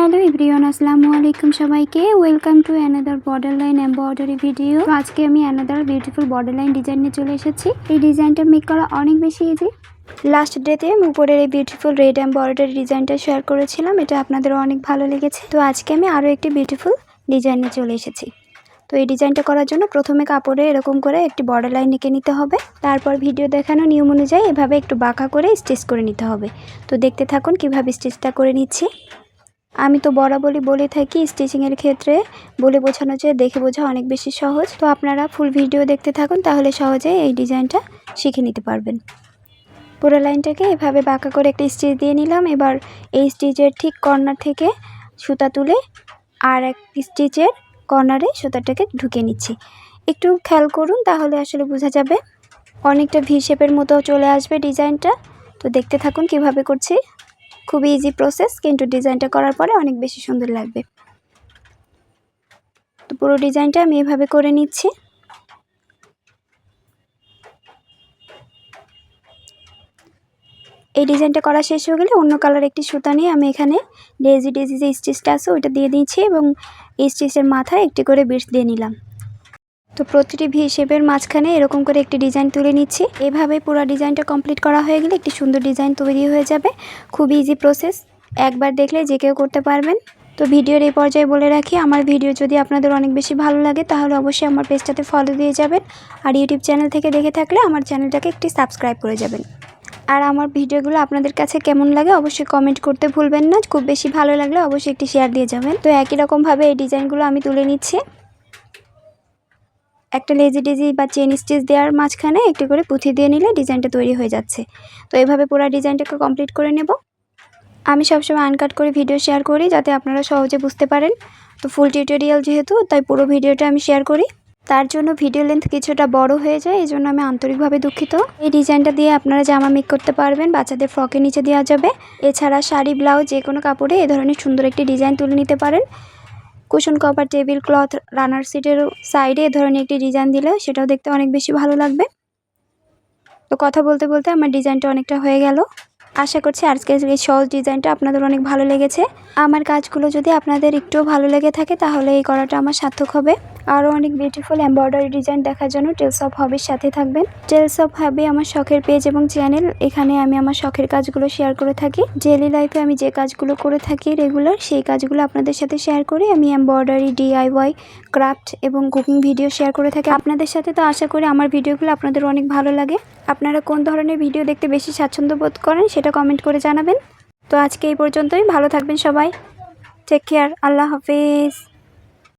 Hello everyone, আসসালামু আলাইকুম সবাইকে। Welcome to another border line embroidery video তো আজকে আমি another beautiful border line design নিয়ে চলে এসেছি। এই ডিজাইনটা মেক করা অনেক বেশি ইজি লাস্ট ডেতে আমি উপরের এই বিউটিফুল রেড এম্বয়ডারি ডিজাইনটা শেয়ার করেছিলাম। এটা আপনাদেরও অনেক ভালো লেগেছে। তো আজকে আমি আরও একটি বিউটিফুল ডিজাইন নিয়ে চলে এসেছি। তো এই ডিজাইনটা করার জন্য প্রথমে কাপড়ে এরকম করে একটি বর্ডার লাইন এঁকে নিতে হবে। তারপর ভিডিও দেখানো নিয়ম অনুযায়ী এভাবে একটু বাঁকা করে স্টিচ করে নিতে হবে। তো দেখতে থাকুন কীভাবে স্টিচটা করে নিচ্ছি। আমি তো বরাবরই বলে থাকি স্টিচিংয়ের ক্ষেত্রে। বলে বোঝানো যে দেখে বোঝা অনেক বেশি সহজ। তো আপনারা ফুল ভিডিও দেখতে থাকুন, তাহলে সহজে এই ডিজাইনটা শিখে নিতে পারবেন। পুরো লাইনটাকে এভাবে বাঁকা করে একটা স্টিচ দিয়ে নিলাম। এবার এই স্টিচের ঠিক কর্নার থেকে সুতা তুলে আর এক স্টিচের কর্নারে সুতাটাকে ঢুকে নিচ্ছি। একটু খেয়াল করুন, তাহলে আসলে বোঝা যাবে। অনেকটা ভি শেপের মতো চলে আসবে ডিজাইনটা। তো দেখতে থাকুন কীভাবে করছি। খুবই ইজি প্রসেস কিন্তু ডিজাইনটা করার পরে অনেক বেশি সুন্দর লাগবে। তো পুরো ডিজাইনটা আমি এভাবে করে নিচ্ছি। এই ডিজাইনটা করা শেষ হয়ে গেলে অন্য কালার একটি সুতা নিয়ে আমি এখানে ডেজি ডেজি যে স্টিচটা আছে ওইটা দিয়ে দিয়েছি এবং এই স্টিচের মাথায় একটি করে বিটস দিয়ে নিলাম। তো প্রতিটি ভি শেপের মাঝখানে এরকম করে একটি ডিজাইন তুলে নিচ্ছি। এভাবে পুরো ডিজাইনটা কমপ্লিট করা হয়ে গেলে একটি সুন্দর ডিজাইন তৈরি হয়ে যাবে। খুবই ইজি প্রসেস একবার দেখলে যে কেউ করতে পারবেন। তো ভিডিওর এই পর্যায়ে বলে রাখি, আমার ভিডিও যদি আপনাদের অনেক বেশি ভালো লাগে, তাহলে অবশ্যই আমার পেজটাতে ফলো দিয়ে যাবেন। আর ইউটিউব চ্যানেল থেকে দেখে থাকলে আমার চ্যানেলটাকে একটি সাবস্ক্রাইব করে যাবেন। আর আমার ভিডিওগুলো আপনাদের কাছে কেমন লাগে অবশ্যই কমেন্ট করতে ভুলবেন না। খুব বেশি ভালো লাগলে অবশ্যই একটি শেয়ার দিয়ে যাবেন। তো একই রকমভাবে এই ডিজাইনগুলো আমি তুলে নিচ্ছি। একটা লেজি ডেজি বা চেন স্টিচ দেওয়ার মাঝখানে একটি করে পুঁথি দিয়ে নিলে ডিজাইনটা তৈরি হয়ে যাচ্ছে। তো এভাবে পুরো ডিজাইনটাকে কমপ্লিট করে নেব। আমি সবসময় আনকাট করে ভিডিও শেয়ার করি যাতে আপনারা সহজে বুঝতে পারেন। তো ফুল টিউটোরিয়াল যেহেতু, তাই পুরো ভিডিওটা আমি শেয়ার করি। তার জন্য ভিডিও লেন্থ কিছুটা বড় হয়ে যায় এই জন্য আমি আন্তরিকভাবে দুঃখিত। এই ডিজাইনটা দিয়ে আপনারা জামা মেক করতে পারবেন, বাচ্চাদের ফ্রকের নিচে দেওয়া যাবে। এছাড়া শাড়ি ব্লাউজ যে কোনো কাপড়ে এ ধরনের সুন্দর একটি ডিজাইন তুলে নিতে পারেন। Cushion cover, table cloth, runner সিটের সাইডে এ ধরনের একটি ডিজাইন দিলে সেটাও দেখতে অনেক বেশি ভালো লাগবে। তো কথা বলতে বলতে আমার ডিজাইনটা অনেকটা হয়ে গেল। আশা করছি আজকের এই সহজ ডিজাইনটা আপনাদের অনেক ভালো লেগেছে। আমার কাজগুলো যদি আপনাদের একটুও ভালো লেগে থাকে, তাহলে এই করাটা আমার সার্থক হবে। আরও অনেক বিউটিফুল এম্ব্রয়ডারি ডিজাইন দেখার জন্য টেলস অফ হবির সাথে থাকবেন। টেলস অফ হবি আমার শখের পেজ এবং চ্যানেল এখানে আমি আমার শখের কাজগুলো শেয়ার করে থাকি। ডেলি লাইফে আমি যে কাজগুলো করে থাকি রেগুলার সেই কাজগুলো আপনাদের সাথে শেয়ার করি আমি এম্ব্রয়ডারি ডিআইওয়াই ক্রাফট এবং কুকিং ভিডিও শেয়ার করে থাকি। আপনাদের সাথে তো আশা করি আমার ভিডিওগুলো আপনাদের অনেক ভালো লাগে। আপনারা কোন ধরনের ভিডিও দেখতে বেশি স্বাচ্ছন্দ্য বোধ করেন সেটা কমেন্ট করে জানাবেন। তো আজকে এই পর্যন্তই। ভালো থাকবেন সবাই। টেক কেয়ার আল্লাহ হাফিজ।